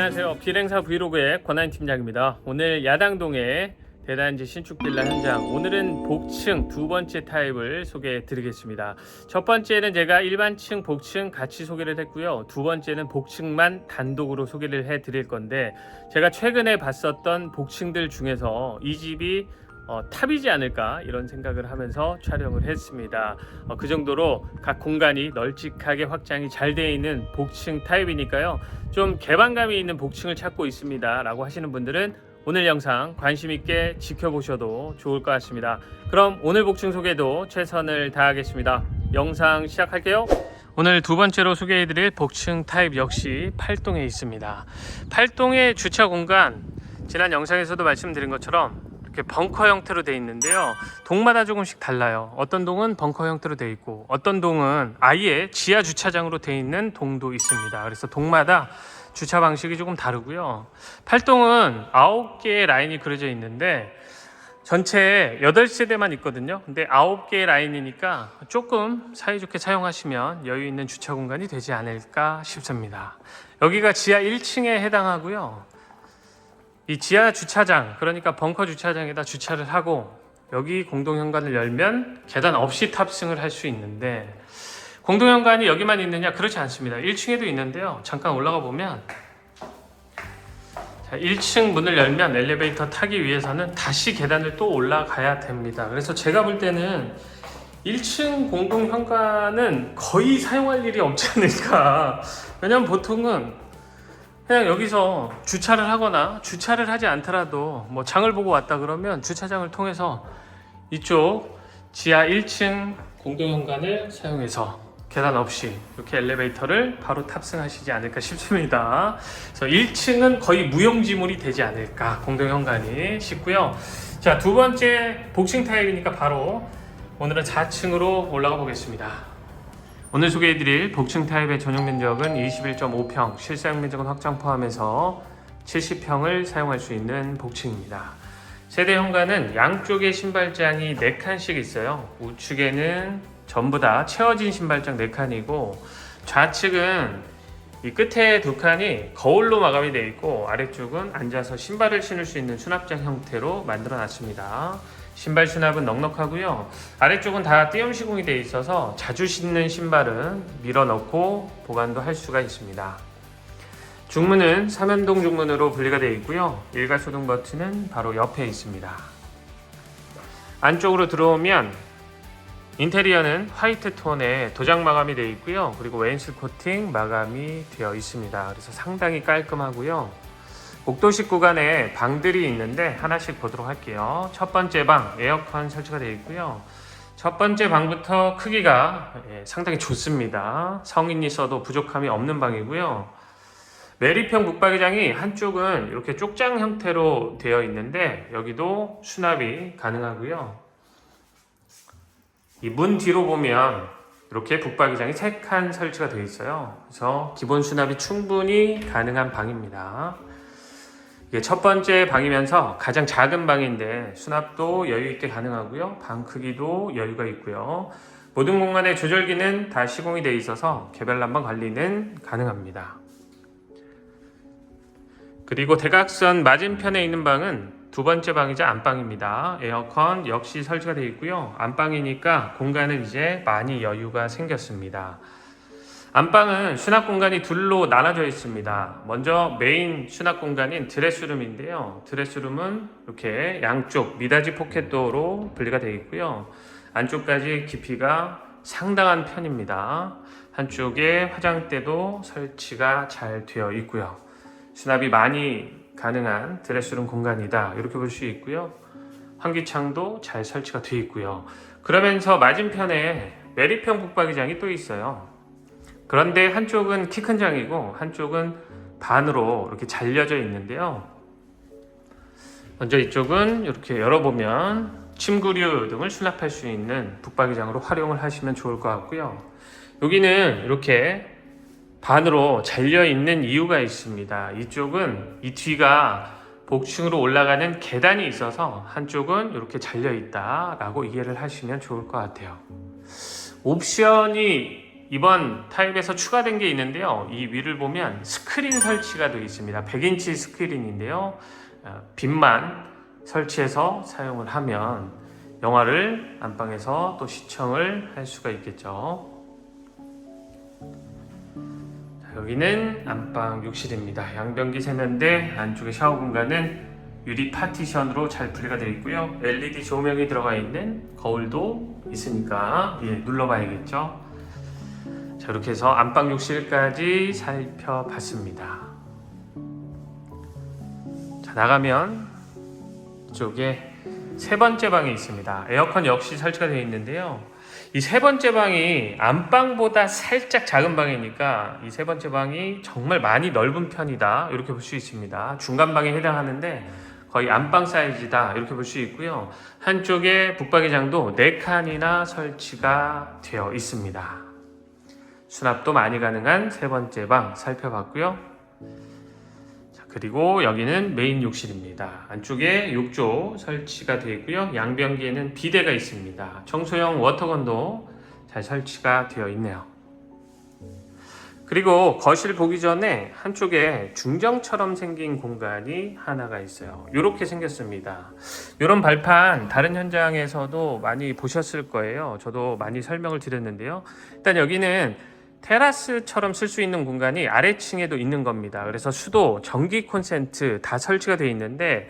안녕하세요. 비행사 브이로그의 권한 팀장입니다. 오늘 야당동의 대단지 신축 빌라 현장. 오늘은 복층 두 번째 타입을 소개해 드리겠습니다. 첫 번째는 제가 일반층, 복층 같이 소개를 했고요. 두 번째는 복층만 단독으로 소개를 해 드릴 건데 제가 최근에 봤었던 복층들 중에서 이 집이 어, 탑이지 않을까 이런 생각을 하면서 촬영을 했습니다. 어, 그 정도로 각 공간이 널찍하게 확장이 잘 되어 있는 복층 타입이니까요. 좀 개방감이 있는 복층을 찾고 있습니다. 라고 하시는 분들은 오늘 영상 관심 있게 지켜보셔도 좋을 것 같습니다. 그럼 오늘 복층 소개도 최선을 다하겠습니다. 영상 시작할게요. 오늘 두 번째로 소개해드릴 복층 타입 역시 8동에 있습니다. 8동의 주차 공간 지난 영상에서도 말씀드린 것처럼 이렇게 벙커 형태로 돼 있는데요. 동마다 조금씩 달라요. 어떤 동은 벙커 형태로 돼 있고 어떤 동은 아예 지하 주차장으로 돼 있는 동도 있습니다. 그래서 동마다 주차 방식이 조금 다르고요. 8동은 9개의 라인이 그려져 있는데 전체 8세대만 있거든요. 근데 9개의 라인이니까 조금 사이좋게 사용하시면 여유 있는 주차 공간이 되지 않을까 싶습니다. 여기가 지하 1층에 해당하고요. 이 지하 주차장, 그러니까 벙커 주차장에다 주차를 하고 여기 공동 현관을 열면 계단 없이 탑승을 할 수 있는데 공동 현관이 여기만 있느냐? 그렇지 않습니다. 1층에도 있는데요. 잠깐 올라가 보면 자, 1층 문을 열면 엘리베이터 타기 위해서는 다시 계단을 또 올라가야 됩니다. 그래서 제가 볼 때는 1층 공동 현관은 거의 사용할 일이 없지 않을까. 왜냐면 보통은 그냥 여기서 주차를 하거나 주차를 하지 않더라도 뭐 장을 보고 왔다 그러면 주차장을 통해서 이쪽 지하 1층 공동현관을 사용해서 계단 없이 이렇게 엘리베이터를 바로 탑승하시지 않을까 싶습니다. 그래서 1층은 거의 무용지물이 되지 않을까 공동현관이 싶고요. 자 두 번째 복층 타입이니까 바로 오늘은 4층으로 올라가 보겠습니다. 오늘 소개해드릴 복층 타입의 전용 면적은 21.5평, 실사용 면적은 확장 포함해서 70평을 사용할 수 있는 복층입니다. 세대 현관은 양쪽에 신발장이 4칸씩 있어요. 우측에는 전부 다 채워진 신발장 4칸이고 좌측은 이 끝에 두 칸이 거울로 마감이 되어 있고 아래쪽은 앉아서 신발을 신을 수 있는 수납장 형태로 만들어 놨습니다. 신발 수납은 넉넉하고요. 아래쪽은 다 띄엄 시공이 되어 있어서 자주 신는 신발은 밀어 넣고 보관도 할 수가 있습니다. 중문은 삼연동 중문으로 분리가 되어 있고요. 일괄 소등 버튼은 바로 옆에 있습니다. 안쪽으로 들어오면 인테리어는 화이트 톤의 도장 마감이 되어 있고요. 그리고 웨인스 코팅 마감이 되어 있습니다. 그래서 상당히 깔끔하고요. 복도식 구간에 방들이 있는데 하나씩 보도록 할게요. 첫 번째 방 에어컨 설치가 되어 있고요. 첫 번째 방부터 크기가 예, 상당히 좋습니다. 성인이 써도 부족함이 없는 방이고요. 메리평 북박이장이 한쪽은 이렇게 쪽장 형태로 되어 있는데 여기도 수납이 가능하고요. 이 문 뒤로 보면 이렇게 북박이장이 3칸 설치가 되어 있어요. 그래서 기본 수납이 충분히 가능한 방입니다. 이게 첫 번째 방이면서 가장 작은 방인데 수납도 여유 있게 가능하고요. 방 크기도 여유가 있고요. 모든 공간의 조절기는 다 시공이 되어 있어서 개별 난방 관리는 가능합니다. 그리고 대각선 맞은편에 있는 방은 두 번째 방이자 안방입니다. 에어컨 역시 설치가 되어 있고요. 안방이니까 공간은 이제 많이 여유가 생겼습니다. 안방은 수납 공간이 둘로 나눠져 있습니다. 먼저 메인 수납 공간인 드레스룸인데요. 드레스룸은 이렇게 양쪽 미닫이 포켓도어로 분리가 되어 있고요. 안쪽까지 깊이가 상당한 편입니다. 한쪽에 화장대도 설치가 잘 되어 있고요. 수납이 많이 가능한 드레스룸 공간이다. 이렇게 볼 수 있고요. 환기창도 잘 설치가 되어 있고요. 그러면서 맞은편에 메리평 북박이장이 또 있어요. 그런데 한쪽은 키 큰 장이고 한쪽은 반으로 이렇게 잘려져 있는데요. 먼저 이쪽은 이렇게 열어보면 침구류 등을 수납할 수 있는 북박이장으로 활용을 하시면 좋을 것 같고요. 여기는 이렇게 반으로 잘려 있는 이유가 있습니다. 이쪽은 이 뒤가 복층으로 올라가는 계단이 있어서 한쪽은 이렇게 잘려 있다라고 이해를 하시면 좋을 것 같아요. 옵션이 이번 타입에서 추가된 게 있는데요. 이 위를 보면 스크린 설치가 되어 있습니다. 100인치 스크린인데요. 어, 빛만 설치해서 사용을 하면 영화를 안방에서 또 시청을 할 수가 있겠죠. 자, 여기는 안방 욕실입니다. 양변기 세면대 안쪽에 샤워 공간은 유리 파티션으로 잘 분리가 되어 있고요. LED 조명이 들어가 있는 거울도 있으니까 예, 눌러봐야겠죠. 자 이렇게 해서 안방 욕실까지 살펴봤습니다. 자 나가면 이쪽에 세 번째 방이 있습니다. 에어컨 역시 설치가 되어 있는데요. 이 세 번째 방이 안방보다 살짝 작은 방이니까 이 세 번째 방이 정말 많이 넓은 편이다. 이렇게 볼 수 있습니다. 중간 방에 해당하는데 거의 안방 사이즈다. 이렇게 볼 수 있고요. 한쪽에 북박이장도 네 칸이나 설치가 되어 있습니다. 수납도 많이 가능한 세 번째 방 살펴봤고요. 자, 그리고 여기는 메인 욕실입니다. 안쪽에 욕조 설치가 되어 있고요. 양변기에는 비데가 있습니다. 청소용 워터건도 잘 설치가 되어 있네요. 그리고 거실 보기 전에 한쪽에 중정처럼 생긴 공간이 하나가 있어요. 이렇게 생겼습니다. 이런 발판 다른 현장에서도 많이 보셨을 거예요. 저도 많이 설명을 드렸는데요. 일단 여기는 테라스처럼 쓸 수 있는 공간이 아래층에도 있는 겁니다. 그래서 수도, 전기 콘센트 다 설치가 되어 있는데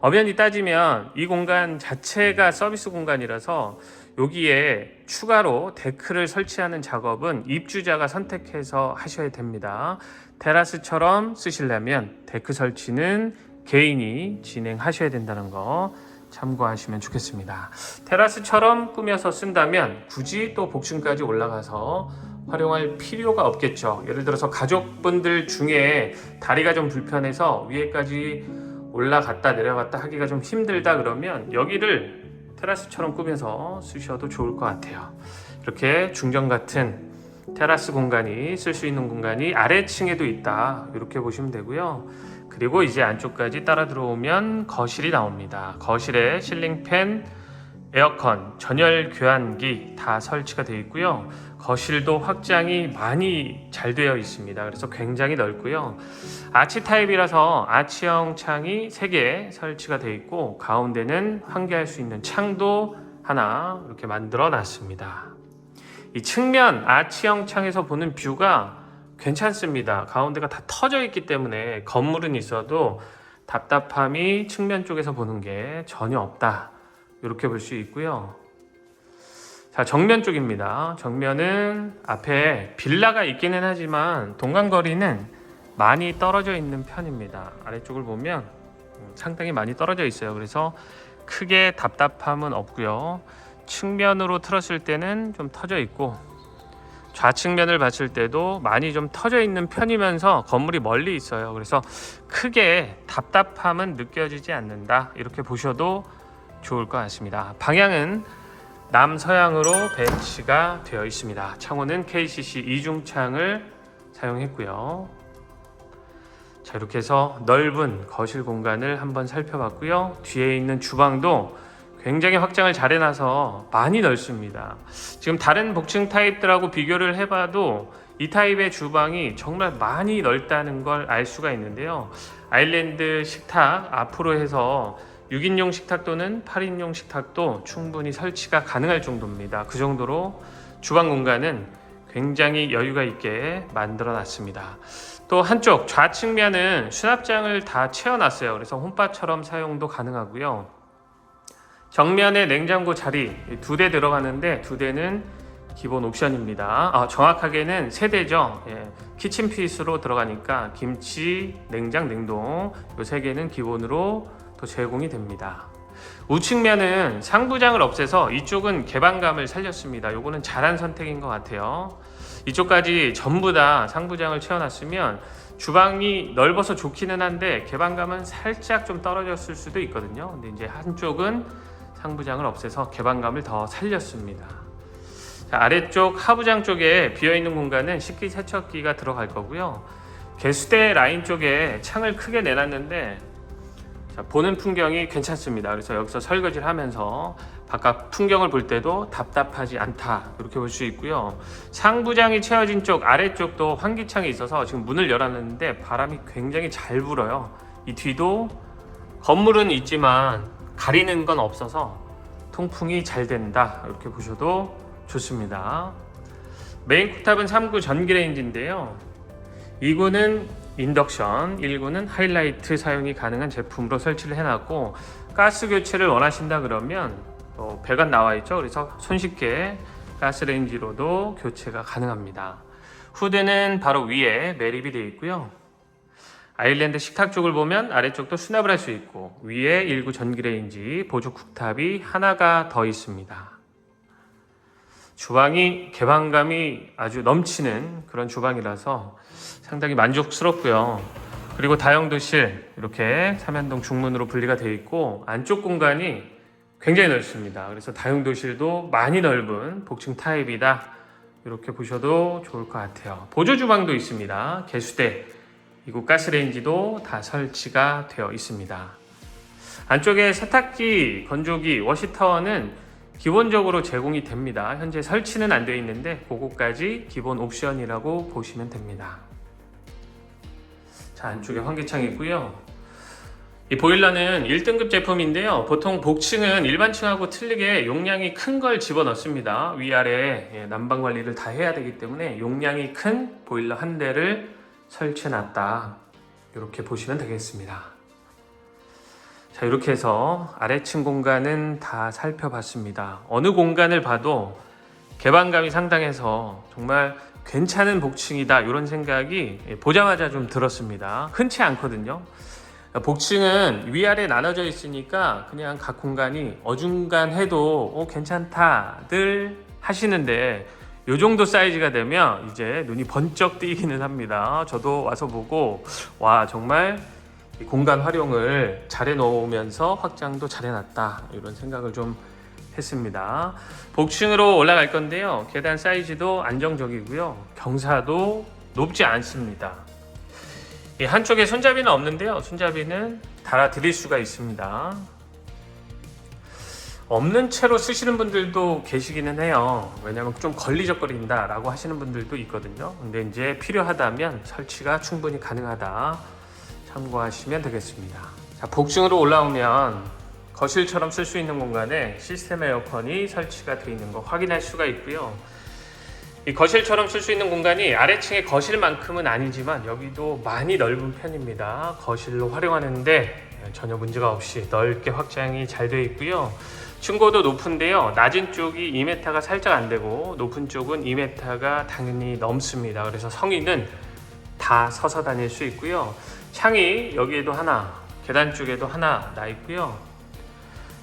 엄연히 따지면 이 공간 자체가 서비스 공간이라서 여기에 추가로 데크를 설치하는 작업은 입주자가 선택해서 하셔야 됩니다. 테라스처럼 쓰시려면 데크 설치는 개인이 진행하셔야 된다는 거 참고하시면 좋겠습니다. 테라스처럼 꾸며서 쓴다면 굳이 또 복층까지 올라가서 활용할 필요가 없겠죠. 예를 들어서 가족분들 중에 다리가 좀 불편해서 위에까지 올라갔다 내려갔다 하기가 좀 힘들다 그러면 여기를 테라스처럼 꾸며서 쓰셔도 좋을 것 같아요. 이렇게 중정 같은 테라스 공간이 쓸 수 있는 공간이 아래층에도 있다. 이렇게 보시면 되고요. 그리고 이제 안쪽까지 따라 들어오면 거실이 나옵니다. 거실에 실링팬, 에어컨, 전열 교환기 다 설치가 되어 있고요. 거실도 확장이 많이 잘 되어 있습니다. 그래서 굉장히 넓고요. 아치 타입이라서 아치형 창이 3개 설치가 되어 있고 가운데는 환기할 수 있는 창도 하나 이렇게 만들어 놨습니다. 이 측면 아치형 창에서 보는 뷰가 괜찮습니다. 가운데가 다 터져 있기 때문에 건물은 있어도 답답함이 측면 쪽에서 보는 게 전혀 없다. 이렇게 볼 수 있고요. 자, 정면 쪽입니다. 정면은 앞에 빌라가 있기는 하지만 동간거리는 많이 떨어져 있는 편입니다. 아래쪽을 보면 음, 상당히 많이 떨어져 있어요. 그래서 크게 답답함은 없고요. 측면으로 틀었을 때는 좀 터져 있고 좌측면을 봤을 때도 많이 좀 터져 있는 편이면서 건물이 멀리 있어요. 그래서 크게 답답함은 느껴지지 않는다. 이렇게 보셔도 좋을 것 같습니다. 방향은 남서향으로 배치가 되어 있습니다. 창호는 KCC 이중창을 사용했고요. 자 이렇게 해서 넓은 거실 공간을 한번 살펴봤고요. 뒤에 있는 주방도 굉장히 확장을 잘 해놔서 많이 넓습니다. 지금 다른 복층 타입들하고 비교를 해봐도 이 타입의 주방이 정말 많이 넓다는 걸 알 수가 있는데요. 아일랜드 식탁 앞으로 해서 6인용 식탁 또는 8인용 식탁도 충분히 설치가 가능할 정도입니다. 그 정도로 주방 공간은 굉장히 여유가 있게 만들어 놨습니다. 또 한쪽 좌측면은 수납장을 다 채워 놨어요. 그래서 홈바처럼 사용도 가능하고요. 정면에 냉장고 자리 두 대 들어가는데 두 대는 기본 옵션입니다. 아, 정확하게는 세 대죠. 예, 키친 피스로 들어가니까 김치, 냉장, 냉동 이 세 개는 기본으로 또 제공이 됩니다. 우측면은 상부장을 없애서 이쪽은 개방감을 살렸습니다. 요거는 잘한 선택인 것 같아요. 이쪽까지 전부 다 상부장을 채워놨으면 주방이 넓어서 좋기는 한데 개방감은 살짝 좀 떨어졌을 수도 있거든요. 근데 이제 한쪽은 상부장을 없애서 개방감을 더 살렸습니다. 자, 아래쪽 하부장 쪽에 비어있는 공간은 식기 세척기가 들어갈 거고요. 개수대 라인 쪽에 창을 크게 내놨는데 자, 보는 풍경이 괜찮습니다. 그래서 여기서 설거지를 하면서 바깥 풍경을 볼 때도 답답하지 않다 이렇게 볼 수 있고요. 상부장이 채워진 쪽 아래쪽도 환기창이 있어서 지금 문을 열었는데 바람이 굉장히 잘 불어요. 이 뒤도 건물은 있지만 가리는 건 없어서 통풍이 잘 된다 이렇게 보셔도 좋습니다. 메인 쿡탑은 3구 전기 레인지인데요. 2구는 인덕션, 1구는 하이라이트 사용이 가능한 제품으로 설치를 해놨고 가스 교체를 원하신다 그러면 또 배관 나와 있죠. 그래서 손쉽게 가스레인지로도 교체가 가능합니다. 후드는 바로 위에 매립이 되어 있고요. 아일랜드 식탁 쪽을 보면 아래쪽도 수납을 할 수 있고 위에 1구 전기레인지 보조 쿡탑이 하나가 더 있습니다. 주방이 개방감이 아주 넘치는 그런 주방이라서 상당히 만족스럽고요. 그리고 다용도실 이렇게 삼연동 중문으로 분리가 되어 있고 안쪽 공간이 굉장히 넓습니다. 그래서 다용도실도 많이 넓은 복층 타입이다. 이렇게 보셔도 좋을 것 같아요. 보조 주방도 있습니다. 개수대 이곳 가스레인지도 다 설치가 되어 있습니다. 안쪽에 세탁기, 건조기, 워시타워는 기본적으로 제공이 됩니다. 현재 설치는 안 되어 있는데 그거까지 기본 옵션이라고 보시면 됩니다. 자, 안쪽에 환기창이 있고요. 이 보일러는 1등급 제품인데요. 보통 복층은 일반층하고 틀리게 용량이 큰 걸 집어넣습니다. 위아래 예, 난방 관리를 다 해야 되기 때문에 용량이 큰 보일러 한 대를 설치해 놨다. 이렇게 보시면 되겠습니다. 자, 이렇게 해서 아래층 공간은 다 살펴봤습니다. 어느 공간을 봐도 개방감이 상당해서 정말 괜찮은 복층이다. 이런 생각이 보자마자 좀 들었습니다. 흔치 않거든요. 복층은 위아래 나눠져 있으니까 그냥 각 공간이 어중간해도 어, 괜찮다들 하시는데 요 정도 사이즈가 되면 이제 눈이 번쩍 뜨이기는 합니다. 저도 와서 보고 와 정말 이 공간 활용을 잘해 놓으면서 확장도 잘해 놨다 이런 생각을 좀 했습니다. 복층으로 올라갈 건데요. 계단 사이즈도 안정적이고요. 경사도 높지 않습니다. 이 한쪽에 손잡이는 없는데요. 손잡이는 달아 드릴 수가 있습니다. 없는 채로 쓰시는 분들도 계시기는 해요. 왜냐하면 좀 걸리적거린다라고 하시는 분들도 있거든요. 근데 이제 필요하다면 설치가 충분히 가능하다. 참고하시면 되겠습니다. 자, 복층으로 올라오면 거실처럼 쓸 수 있는 공간에 시스템 에어컨이 설치가 되어 있는 거 확인할 수가 있고요. 이 거실처럼 쓸 수 있는 공간이 아래층의 거실만큼은 아니지만 여기도 많이 넓은 편입니다. 거실로 활용하는데 전혀 문제가 없이 넓게 확장이 잘 되어 있고요. 층고도 높은데요. 낮은 쪽이 2m가 살짝 안 되고 높은 쪽은 2m가 당연히 넘습니다. 그래서 성인은 다 서서 다닐 수 있고요. 창이 여기에도 하나, 계단 쪽에도 하나 나 있고요.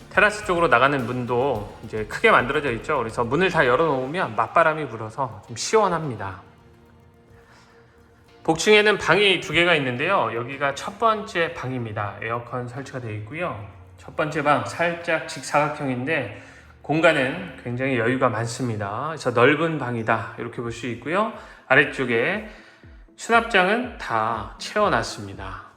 테라스 쪽으로 나가는 문도 이제 크게 만들어져 있죠. 그래서 문을 다 열어놓으면 맞바람이 불어서 좀 시원합니다. 복층에는 방이 두 개가 있는데요. 여기가 첫 번째 방입니다. 에어컨 설치가 되어 있고요. 첫 번째 방 살짝 직사각형인데 공간은 굉장히 여유가 많습니다. 그래서 넓은 방이다 이렇게 볼 수 있고요. 아래쪽에 수납장은 다 채워놨습니다.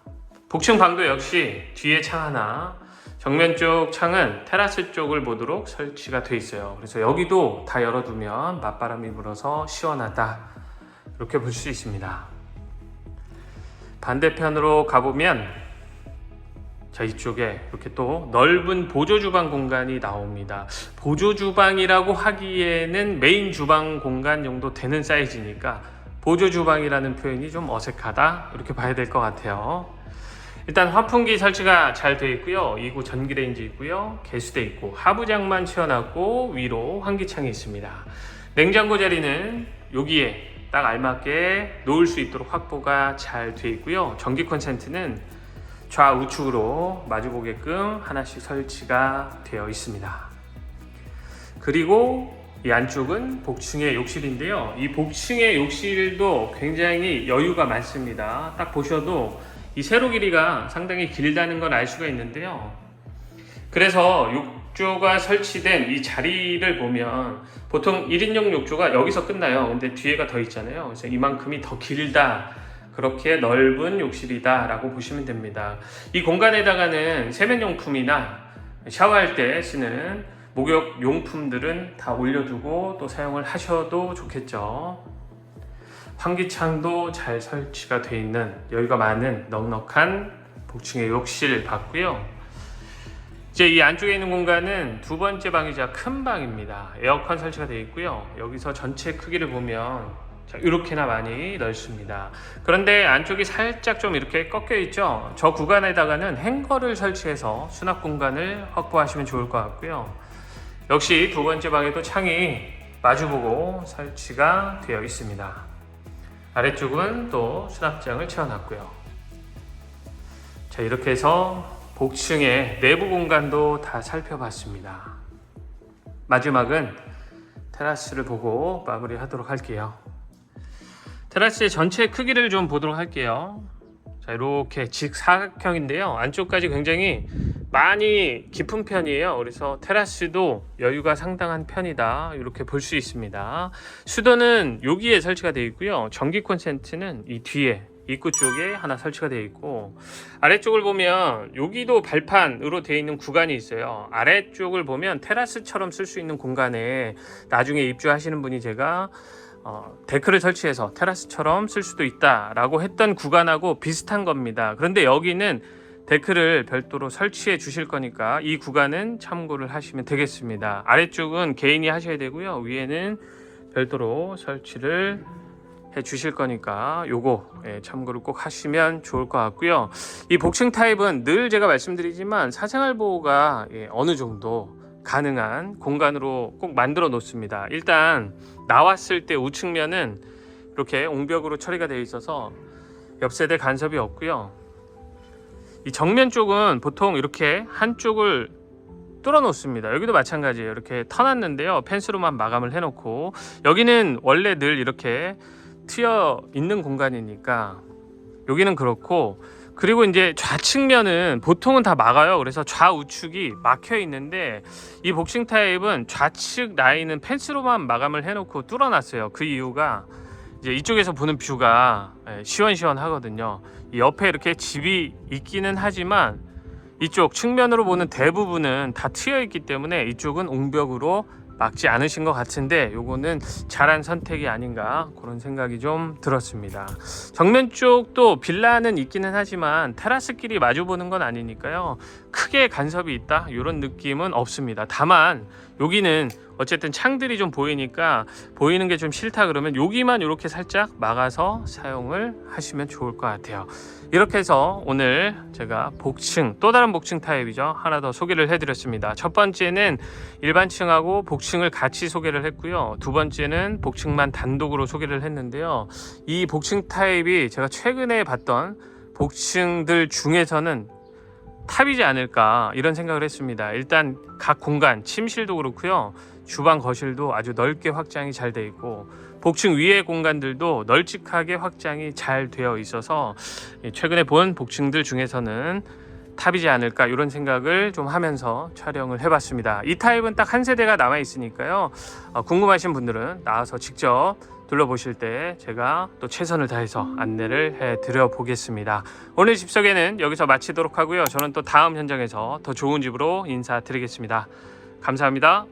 복층 방도 역시 뒤에 창 하나, 정면 쪽 창은 테라스 쪽을 보도록 설치가 되어 있어요. 그래서 여기도 다 열어두면 맞바람이 불어서 시원하다 이렇게 볼 수 있습니다. 반대편으로 가보면 자 이쪽에 이렇게 또 넓은 보조 주방 공간이 나옵니다. 보조 주방이라고 하기에는 메인 주방 공간 정도 되는 사이즈니까 보조 주방이라는 표현이 좀 어색하다 이렇게 봐야 될 것 같아요. 일단 환풍기 설치가 잘 되어 있고요. 2구 전기레인지 있고요. 개수대 있고 하부장만 채워놨고 위로 환기창이 있습니다. 냉장고 자리는 여기에 딱 알맞게 놓을 수 있도록 확보가 잘 되어 있고요. 전기 콘센트는 좌우측으로 마주보게끔 하나씩 설치가 되어 있습니다. 그리고 이 안쪽은 복층의 욕실인데요. 이 복층의 욕실도 굉장히 여유가 많습니다. 딱 보셔도 이 세로 길이가 상당히 길다는 걸 알 수가 있는데요. 그래서 욕조가 설치된 이 자리를 보면 보통 1인용 욕조가 여기서 끝나요. 근데 뒤에가 더 있잖아요. 그래서 이만큼이 더 길다. 그렇게 넓은 욕실이다 라고 보시면 됩니다. 이 공간에다가는 세면용품이나 샤워할 때 쓰는 목욕 용품들은 다 올려두고 또 사용을 하셔도 좋겠죠. 환기창도 잘 설치가 되어 있는 여유가 많은 넉넉한 복층의 욕실 봤고요. 이제 이 안쪽에 있는 공간은 두 번째 방이자 큰 방입니다. 에어컨 설치가 되어 있고요. 여기서 전체 크기를 보면 자, 이렇게나 많이 넓습니다. 그런데 안쪽이 살짝 좀 이렇게 꺾여 있죠. 저 구간에다가는 행거를 설치해서 수납 공간을 확보하시면 좋을 것 같고요. 역시 두 번째 방에도 창이 마주보고 설치가 되어 있습니다. 아래쪽은 또 수납장을 채워놨고요. 자 이렇게 해서 복층의 내부 공간도 다 살펴봤습니다. 마지막은 테라스를 보고 마무리하도록 할게요. 테라스의 전체 크기를 좀 보도록 할게요. 자 이렇게 직사각형인데요. 안쪽까지 굉장히 많이 깊은 편이에요. 그래서 테라스도 여유가 상당한 편이다. 이렇게 볼 수 있습니다. 수도는 여기에 설치가 되어 있고요. 전기 콘센트는 이 뒤에 입구 쪽에 하나 설치가 되어 있고 아래쪽을 보면 여기도 발판으로 되어 있는 구간이 있어요. 아래쪽을 보면 테라스처럼 쓸 수 있는 공간에 나중에 입주하시는 분이 제가 어, 데크를 설치해서 테라스처럼 쓸 수도 있다라고 했던 구간하고 비슷한 겁니다. 그런데 여기는 데크를 별도로 설치해 주실 거니까 이 구간은 참고를 하시면 되겠습니다. 아래쪽은 개인이 하셔야 되고요. 위에는 별도로 설치를 해 주실 거니까 요거 예, 참고를 꼭 하시면 좋을 것 같고요. 이 복층 타입은 늘 제가 말씀드리지만 사생활 보호가 예, 어느 정도 가능한 공간으로 꼭 만들어 놓습니다. 일단 나왔을 때 우측면은 이렇게 옹벽으로 처리가 되어 있어서 옆 세대 간섭이 없고요. 이 정면 쪽은 보통 이렇게 한쪽을 뚫어 놓습니다. 여기도 마찬가지예요. 이렇게 터놨는데요. 펜스로만 마감을 해 놓고 여기는 원래 늘 이렇게 트여 있는 공간이니까 여기는 그렇고 그리고 이제 좌측면은 보통은 다 막아요. 그래서 좌우측이 막혀 있는데 이 복싱 타입은 좌측 라인은 펜스로만 마감을 해 놓고 뚫어 놨어요. 그 이유가 이제 이쪽에서 보는 뷰가 예, 시원시원하거든요. 이 옆에 이렇게 집이 있기는 하지만 이쪽 측면으로 보는 대부분은 다 트여 있기 때문에 이쪽은 옹벽으로 막지 않으신 것 같은데 요거는 잘한 선택이 아닌가 그런 생각이 좀 들었습니다. 정면 쪽도 빌라는 있기는 하지만 테라스끼리 마주 보는 건 아니니까요. 크게 간섭이 있다 이런 느낌은 없습니다. 다만 여기는 어쨌든 창들이 좀 보이니까 보이는 게 좀 싫다 그러면 여기만 이렇게 살짝 막아서 사용을 하시면 좋을 것 같아요. 이렇게 해서 오늘 제가 복층 또 다른 복층 타입이죠 하나 더 소개를 해드렸습니다. 첫 번째는 일반층하고 복층을 같이 소개를 했고요. 두 번째는 복층만 단독으로 소개를 했는데요. 이 복층 타입이 제가 최근에 봤던 복층들 중에서는 탑이지 않을까 이런 생각을 했습니다. 일단 각 공간 침실도 그렇고요. 주방 거실도 아주 넓게 확장이 잘 돼 있고 복층 위의 공간들도 널찍하게 확장이 잘 되어 있어서 최근에 본 복층들 중에서는 탑이지 않을까 이런 생각을 좀 하면서 촬영을 해봤습니다. 이 타입은 딱 한 세대가 남아 있으니까요. 어, 궁금하신 분들은 나와서 직접 둘러보실 때 제가 또 최선을 다해서 안내를 해드려 보겠습니다. 오늘 집소개는 여기서 마치도록 하고요. 저는 또 다음 현장에서 더 좋은 집으로 인사드리겠습니다. 감사합니다.